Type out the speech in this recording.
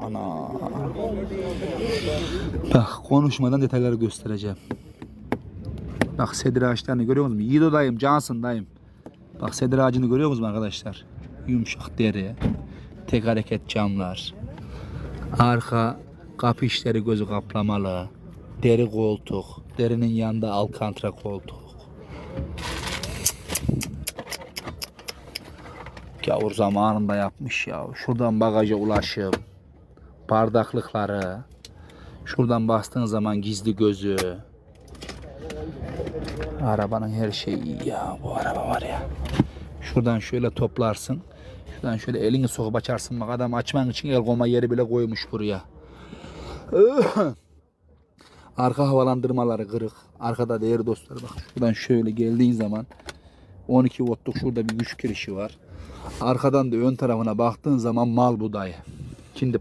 Ana. Bak konuşmadan detayları göstereceğim. Bak sedir ağaçlarını görüyor musunuz? Yiğido dayım, Johnson dayım. Bak sedir ağacını görüyor musunuz arkadaşlar? Yumuşak deri. Tek hareket camlar. Arka kapı işleri gözü kaplamalı. Deri koltuk. Derinin yanında alkantra koltuk. Gavur zamanında yapmış ya. Şuradan bagaja ulaşım. Bardaklıkları. Şuradan bastığın zaman gizli gözü. Arabanın her şeyi ya. Bu araba var ya. Şuradan şöyle toplarsın. Şuradan şöyle elini sokup açarsın. Bak adam açman için el koyma yeri bile koymuş buraya. Arka havalandırmaları kırık. Arkada değerli dostlar bak şuradan şöyle geldiğin zaman 12 voltluk şurada bir güç girişi var. Arkadan da ön tarafına baktığın zaman mal budayı. Şimdi